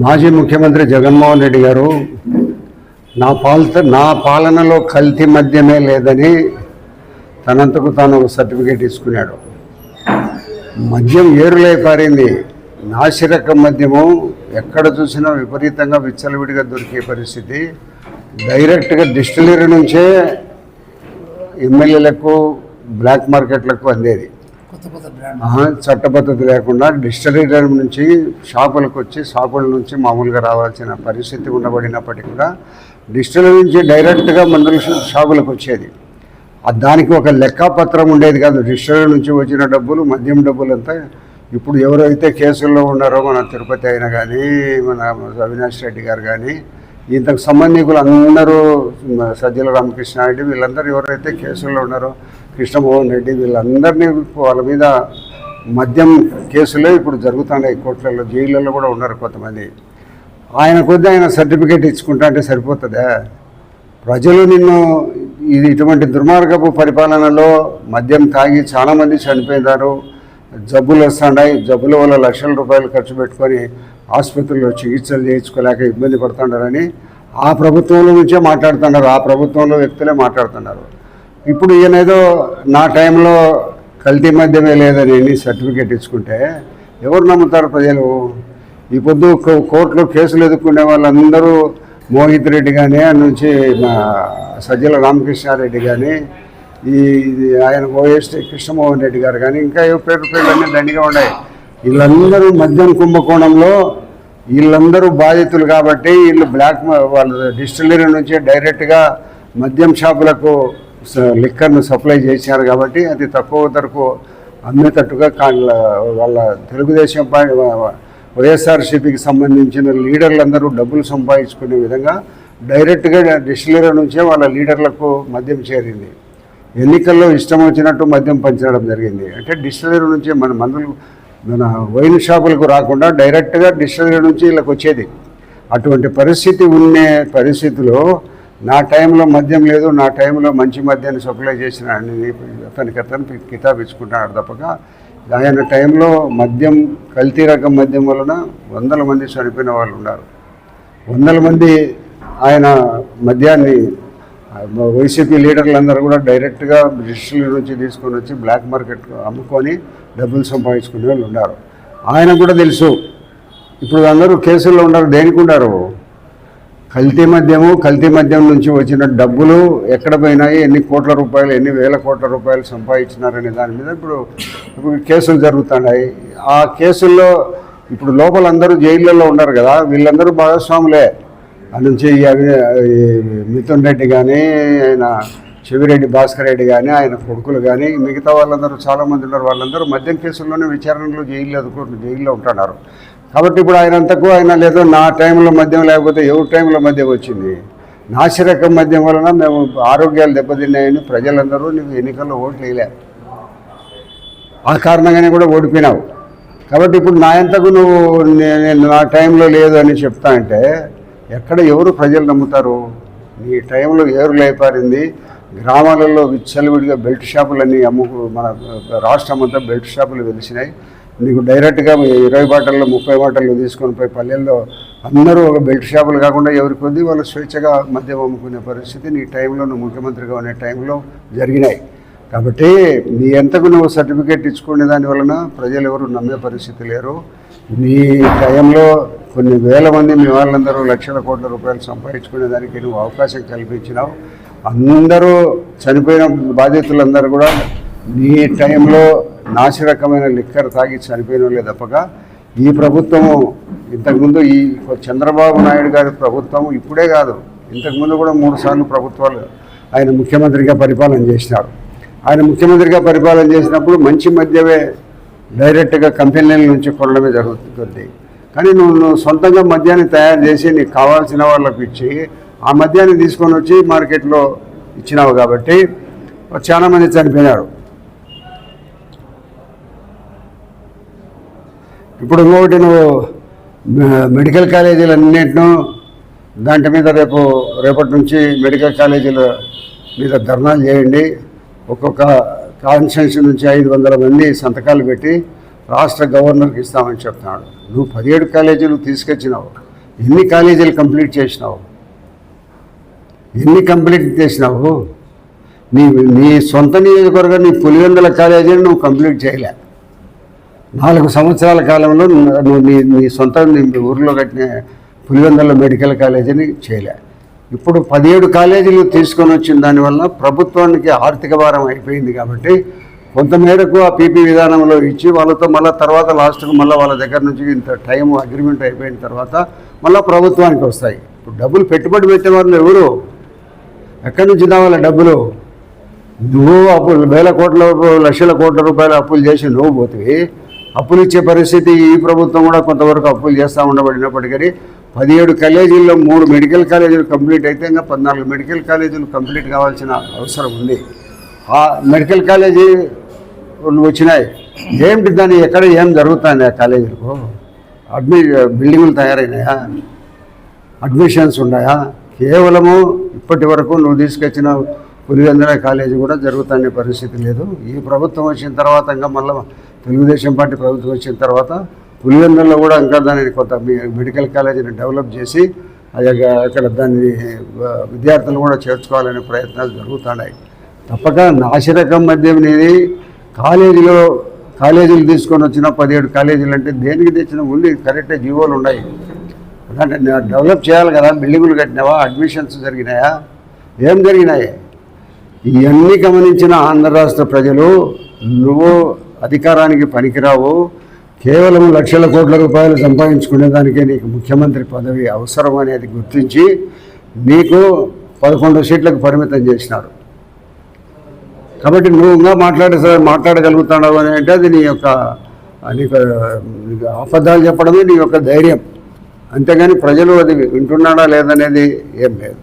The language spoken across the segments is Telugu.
మాజీ ముఖ్యమంత్రి జగన్మోహన్ రెడ్డి గారు నా పాలత నా పాలనలో కల్తీ మద్యమే లేదని తనంతకు తాను ఒక సర్టిఫికేట్ తీసుకున్నాడు. మద్యం ఏరులై పారింది. నాసిరకం మద్యము ఎక్కడ చూసినా విపరీతంగా విచ్చలవిడిగా దొరికే పరిస్థితి. డైరెక్ట్గా డిస్టిలరీ నుంచే ఎమ్మెల్యేలకు బ్లాక్ మార్కెట్లకు అందేది. చట్టపద్ధతి చట్టబద్ధత లేకుండా డిస్టిలరీ నుంచి షాపులకు వచ్చి షాపుల నుంచి మామూలుగా రావాల్సిన పరిస్థితి ఉండబడినప్పటికీ కూడా డిస్టరీ నుంచి డైరెక్ట్గా మందుల షాపులకు వచ్చేది. దానికి ఒక లెక్కపత్రం ఉండేది కాదు. డిస్టరీ నుంచి వచ్చిన డబ్బులు మద్యం డబ్బులు అంతా ఇప్పుడు ఎవరైతే కేసుల్లో ఉన్నారో మన తిరుపతి అయినా కానీ మన అవినాష్ రెడ్డి గారు కానీ ఇంతకు సంబంధికులు అందరూ సజ్జల రామకృష్ణ రెడ్డి వీళ్ళందరూ ఎవరైతే కేసుల్లో ఉన్నారో కృష్ణమోహన్ రెడ్డి వీళ్ళందరినీ వాళ్ళ మీద మద్యం కేసులే ఇప్పుడు జరుగుతున్నాయి. కోర్టులలో జైళ్ళల్లో కూడా ఉన్నారు కొంతమంది. ఆయన కొద్ది ఆయన సర్టిఫికేట్ ఇచ్చుకుంటా అంటే సరిపోతుందా? ప్రజలు నిన్ను ఇది ఇటువంటి దుర్మార్గపు పరిపాలనలో మద్యం తాగి చాలామంది చనిపోయినారు. జబ్బులు వస్తున్నాయి. జబ్బుల వల్ల లక్షల రూపాయలు ఖర్చు పెట్టుకొని ఆసుపత్రుల్లో చికిత్సలు చేయించుకోలేక ఇబ్బంది పడుతున్నారని ఆ ప్రభుత్వంలో నుంచే మాట్లాడుతున్నారు. ఆ ప్రభుత్వంలో వ్యక్తులే మాట్లాడుతున్నారు. ఇప్పుడు ఈయన ఏదో నా టైంలో కల్తీ మధ్యమే లేదని సర్టిఫికేట్ ఇచ్చుకుంటే ఎవరు నమ్ముతారు ప్రజలు? ఈ పొద్దు కో- కోర్టులో కేసులు ఎదుర్కొనే వాళ్ళందరూ మోహిత్ రెడ్డి కానీ ఆ నుంచి మా సజ్జల రామకృష్ణారెడ్డి కానీ ఈ ఇది ఆయన ఓఎస్ కృష్ణమోహన్ రెడ్డి గారు కానీ ఇంకా ఏ పేరు పేర్లన్నీ దండిగా ఉన్నాయి. వీళ్ళందరూ మద్యం కుంభకోణంలో వీళ్ళందరూ బాధితులు కాబట్టి వీళ్ళు బ్లాక్ వాళ్ళ డిస్టిలరీ నుంచి డైరెక్ట్గా మద్యం షాపులకు లిక్కర్ను సప్లై చేశారు కాబట్టి అది తక్కువ ధరకు అమ్మేటట్టుగా వాళ్ళ తెలుగుదేశం వైఎస్ఆర్ వైఎస్ఆర్సీపీకి సంబంధించిన లీడర్లందరూ డబ్బులు సంపాదించుకునే విధంగా డైరెక్ట్గా డిస్టిలరీ నుంచే వాళ్ళ లీడర్లకు మద్యం చేరింది. ఎన్నికల్లో ఇష్టం వచ్చినట్టు మద్యం పంచడం జరిగింది. అంటే డిస్టిలరీ నుంచే మన మందులు మన వైన్ షాపులకు రాకుండా డైరెక్ట్గా డిస్టిలరీ నుంచి వీళ్ళకి వచ్చేది. అటువంటి పరిస్థితి ఉండే పరిస్థితిలో నా టైంలో మద్యం లేదు నా టైంలో మంచి మద్యాన్ని సప్లై చేసిన అతనికి అతను కితాబ్ ఇచ్చుకుంటున్నాడు తప్పక. ఆయన టైంలో మద్యం కల్తీ రకం మద్యం వలన వందల మంది చనిపోయిన వాళ్ళు ఉన్నారు. వందల మంది ఆయన మద్యాన్ని వైసీపీ లీడర్లందరూ కూడా డైరెక్ట్గా బ్రిటిష్ల నుంచి తీసుకొని వచ్చి బ్లాక్ మార్కెట్ అమ్ముకొని డబ్బులు సంపాదించుకునే వాళ్ళు ఉన్నారు. ఆయన కూడా తెలుసు. ఇప్పుడు అందరూ కేసుల్లో ఉన్నారు దేనికి ఉన్నారు? కల్తీ మద్యము కల్తీ మద్యం నుంచి వచ్చిన డబ్బులు ఎక్కడ పోయినాయి? ఎన్ని కోట్ల రూపాయలు ఎన్ని వేల కోట్ల రూపాయలు సంపాదించినారనే దాని మీద ఇప్పుడు ఇప్పుడు కేసులు జరుగుతున్నాయి. ఆ కేసుల్లో ఇప్పుడు లోపల అందరూ జైళ్ళల్లో ఉన్నారు కదా వీళ్ళందరూ భాగస్వాములే. ఆ నుంచి అవి మిథున్ రెడ్డి కానీ ఆయన చెవిరెడ్డి భాస్కర్ రెడ్డి కానీ ఆయన కొడుకులు కానీ మిగతా వాళ్ళందరూ చాలామంది ఉన్నారు. వాళ్ళందరూ మద్యం కేసుల్లోనే విచారణలో జైల్లో ఎదుర్కొంటూ జైల్లో ఉంటున్నారు. కాబట్టి ఇప్పుడు ఆయన అంతకు ఆయన లేదో. నా టైంలో మద్యం లేకపోతే ఎవరి టైంలో మద్యం వచ్చింది? నాసిరకం మద్యం వలన మేము ఆరోగ్యాలు దెబ్బతిన్నాయని ప్రజలందరూ నీకు ఎన్నికల్లో ఓట్లు వేయలే. ఆ కారణంగానే కూడా ఓడిపోయినావు. కాబట్టి ఇప్పుడు నా ఎంతకు నువ్వు నేను నా టైంలో లేదు అని చెప్తా అంటే ఎక్కడ ఎవరు ప్రజలు నమ్ముతారు? నీ టైంలో ఏరు లేపారింది. గ్రామాలలో విచ్చలవిడిగా బెల్ట్ షాపులన్నీ అమ్ముకు మన రాష్ట్రం అంతా బెల్ట్ షాపులు వెలిసినాయి. నీకు డైరెక్ట్గా ఇరవై బాటల్లో ముప్పై బాటల్లో తీసుకొని పోయి పల్లెల్లో అందరూ ఒక బెల్ట్ షాపులు కాకుండా ఎవరి కొద్దీ వాళ్ళు స్వేచ్ఛగా మద్యం అమ్ముకునే పరిస్థితి నీ టైంలో నువ్వు ముఖ్యమంత్రిగా ఉన్న టైంలో జరిగినాయి. కాబట్టి నీ ఎంతకు నువ్వు సర్టిఫికేట్ ఇచ్చుకునే దాని వలన ప్రజలు ఎవరు నమ్మే పరిస్థితి లేరు. నీ టైంలో కొన్ని వేల మంది మీ వాళ్ళందరూ లక్షల కోట్ల రూపాయలు సంపాదించుకునే దానికి నువ్వు అవకాశం కల్పించినావు. అందరూ చనిపోయిన బాధితులందరూ కూడా ఈ టైంలో నాసిరకమైన లిక్కర్ తాగి చనిపోయిన వాళ్ళే తప్పక. ఈ ప్రభుత్వము ఇంతకుముందు ఈ చంద్రబాబు నాయుడు గారి ప్రభుత్వం ఇప్పుడే కాదు ఇంతకుముందు కూడా మూడు సార్లు ప్రభుత్వాలు ఆయన ముఖ్యమంత్రిగా పరిపాలన చేసినారు. ఆయన ముఖ్యమంత్రిగా పరిపాలన చేసినప్పుడు మంచి మద్యమే డైరెక్ట్గా కంపెనీల నుంచి కొనడమే జరుగుతుంది. కానీ నువ్వు నువ్వు సొంతంగా మద్యాన్ని తయారు చేసి నీకు కావాల్సిన వాళ్ళకి ఇచ్చి ఆ మద్యాన్ని తీసుకొని వచ్చి మార్కెట్లో ఇచ్చినావు కాబట్టి చాలామంది చనిపోయినారు. ఇప్పుడు ఇంకొకటి నువ్వు మెడికల్ కాలేజీలు అన్నింటినూ దాంట్ మీద రేపు రేపటి నుంచి మెడికల్ కాలేజీల మీద ధర్నాలు చేయండి. ఒక్కొక్క కాన్స్టిట్యూన్సీ నుంచి ఐదు వందల మంది సంతకాలు పెట్టి రాష్ట్ర గవర్నర్కి ఇస్తామని చెప్తున్నాడు. నువ్వు పదిహేడు కాలేజీలు తీసుకొచ్చినావు. ఎన్ని కాలేజీలు కంప్లీట్ చేసినావు? ఎన్ని కంప్లీట్ చేసినావు? నీ నీ సొంత నియోజకవర్గం నీ పులివెందుల కాలేజీని నువ్వు కంప్లీట్ చేయలే. నాలుగు సంవత్సరాల కాలంలో నువ్వు నీ నీ సొంత నీ ఊరిలో కట్టిన పులివెందుల మెడికల్ కాలేజీని చేయలే. ఇప్పుడు పదిహేడు కాలేజీలు తీసుకొని వచ్చిన దానివల్ల ప్రభుత్వానికి ఆర్థిక భారం అయిపోయింది కాబట్టి కొంతమేరకు ఆ పీపీ విధానంలో ఇచ్చి వాళ్ళతో మళ్ళీ తర్వాత లాస్ట్కు మళ్ళీ వాళ్ళ దగ్గర నుంచి ఇంత టైం అగ్రిమెంట్ అయిపోయిన తర్వాత మళ్ళీ ప్రభుత్వానికి వస్తాయి. ఇప్పుడు డబ్బులు పెట్టుబడి పెట్టే వాళ్ళు ఎవరు? ఎక్కడి నుంచి రావాలి డబ్బులు? నువ్వు అప్పులు వేల కోట్ల లక్షల కోట్ల రూపాయల అప్పులు చేసి నువ్వు పోతుంది అప్పులు ఇచ్చే పరిస్థితి ఈ ప్రభుత్వం కూడా కొంతవరకు అప్పులు చేస్తూ ఉండబడినప్పటికీ పదిహేడు కాలేజీల్లో మూడు మెడికల్ కాలేజీలు కంప్లీట్ అయితే ఇంకా పద్నాలుగు మెడికల్ కాలేజీలు కంప్లీట్ కావాల్సిన అవసరం ఉంది. ఆ మెడికల్ కాలేజీ వచ్చినాయి. ఏమిటి దాన్ని ఎక్కడ ఏం జరుగుతుంది ఆ కాలేజీలకు? అడ్మి బిల్డింగులు తయారైనాయా? అడ్మిషన్స్ ఉన్నాయా? కేవలము ఇప్పటి వరకు నువ్వు తీసుకొచ్చిన పులివెందర కాలేజీ కూడా జరుగుతానే పరిస్థితి లేదు. ఈ ప్రభుత్వం వచ్చిన తర్వాత ఇంకా మళ్ళీ తెలుగుదేశం పార్టీ ప్రభుత్వం వచ్చిన తర్వాత పులివెందుల్లో కూడా ఇంకా దానిని కొంత మెడికల్ కాలేజీని డెవలప్ చేసి అక్కడ దాన్ని విద్యార్థులు కూడా చేర్చుకోవాలనే ప్రయత్నాలు జరుగుతున్నాయి. తప్పక నాసిరకం మద్యం అనేది కాలేజీలో కాలేజీలు తీసుకొని వచ్చిన పదిహేడు కాలేజీలు అంటే దేనికి తెచ్చిన ఉంది కరెక్ట్ జీవోలు ఉన్నాయి. అంటే నేను డెవలప్ చేయాలి కదా బిల్డింగులు కట్టినావా అడ్మిషన్స్ జరిగినాయా ఏం జరిగినాయి? ఇవన్నీ గమనించిన ఆంధ్ర రాష్ట్ర ప్రజలు నువ్వు అధికారానికి పనికిరావు. కేవలం లక్షల కోట్ల రూపాయలు సంపాదించుకునేదానికే నీకు ముఖ్యమంత్రి పదవి అవసరం అనేది గుర్తించి నీకు పదకొండు సీట్లకు పరిమితం చేసినారు. కాబట్టి నువ్వు ఇంకా మాట్లాడే మాట్లాడగలుగుతున్నావు అని అంటే అది నీ యొక్క నీకు అబద్ధాలు చెప్పడమే నీ యొక్క ధైర్యం. అంతేగాని ప్రజలు అది వింటున్నాడా లేదనేది ఏం లేదు.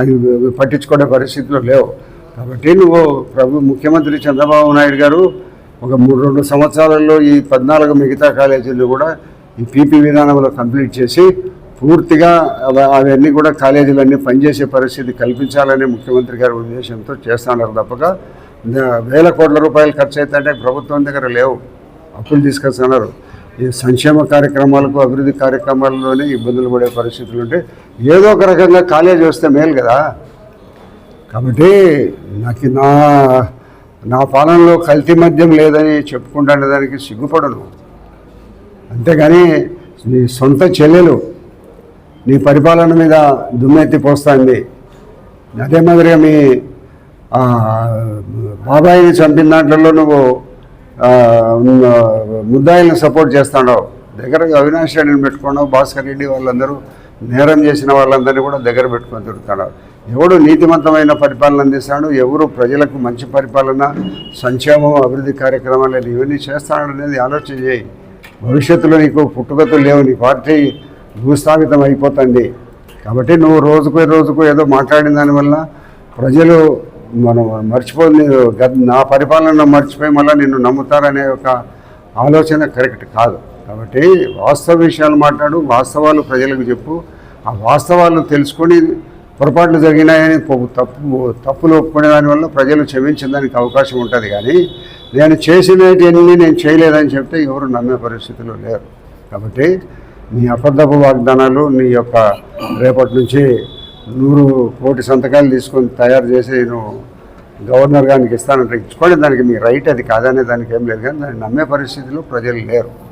అది పట్టించుకునే పరిస్థితులు లేవు. కాబట్టి నువ్వు ప్రభు ముఖ్యమంత్రి చంద్రబాబు నాయుడు గారు ఒక మూడు రెండు సంవత్సరాలలో ఈ పద్నాలుగు మిగతా కాలేజీలు కూడా ఈ పీపీ విధానంలో కంప్లీట్ చేసి పూర్తిగా అవన్నీ కూడా కాలేజీలన్నీ పనిచేసే పరిస్థితి కల్పించాలని ముఖ్యమంత్రి గారి ఉద్దేశంతో చేస్తున్నారు తప్పక. వేల కోట్ల రూపాయలు ఖర్చు అవుతుంటే ప్రభుత్వం దగ్గర లేవు. అప్పులు తీసుకొస్తున్నారు. ఈ సంక్షేమ కార్యక్రమాలకు అభివృద్ధి కార్యక్రమాల్లోనే ఇబ్బందులు పడే పరిస్థితులు ఉంటే ఏదో ఒక రకంగా కాలేజీ వస్తే మేలు కదా. కాబట్టి నాకు నా నా పాలనలో కల్తీ మద్యం లేదని చెప్పుకుంటాను దానికి సిగ్గుపడను. అంతేగాని నీ సొంత చెల్లెలు నీ పరిపాలన మీద దుమ్మెత్తి పోస్తుంది. అదే మాదిరిగా మీ బాబాయిని చంపిన దాంట్లో నువ్వు ఆ, సపోర్ట్ చేస్తున్నావు దగ్గరగా అవినాష్ రెడ్డిని పెట్టుకున్నావు భాస్కర్ రెడ్డి వాళ్ళందరూ నేరం చేసిన వాళ్ళందరినీ కూడా దగ్గర పెట్టుకొని తిరుగుతాడు. ఎవడు నీతివంతమైన పరిపాలన అందిస్తాడు ఎవరు ప్రజలకు మంచి పరిపాలన సంక్షేమం అభివృద్ధి కార్యక్రమాలు ఇవన్నీ చేస్తాడు అనేది ఆలోచన చేయి. భవిష్యత్తులో నీకు పుట్టుకతలు లేవు నీ పార్టీ భూస్థాపితం అయిపోతుంది. కాబట్టి నువ్వు రోజుకు రోజుకు ఏదో మాట్లాడిన దానివల్ల ప్రజలు మనం మర్చిపోయి నా పరిపాలన మర్చిపోయి మళ్ళీ నిన్ను నమ్ముతారనే ఒక ఆలోచన కరెక్ట్ కాదు. కాబట్టి వాస్తవ విషయాలు మాట్లాడు వాస్తవాలు ప్రజలకు చెప్పు. ఆ వాస్తవాలు తెలుసుకొని పొరపాట్లు జరిగినాయని పొ- తప్పు తప్పులు ఒప్పుకునే దానివల్ల ప్రజలు క్షమించడానికి అవకాశం ఉంటుంది కానీ నేను చేసినవన్నీ నేను చేయలేదని చెప్తే ఎవరు నమ్మే పరిస్థితిలో లేరు. కాబట్టి నీ అబద్ధపు వాగ్దానాలు నీ యొక్క రేపటి నుంచి నూరు కోటి సంతకాలు తీసుకొని తయారు చేసి నువ్వు గవర్నర్ గారికి ఇస్తానంటే ఇచ్చుకోండి. దానికి మీ రైట్ అది కాదనే దానికి ఏం లేదు కానీ దాన్ని నమ్మే పరిస్థితిలో ప్రజలు లేరు.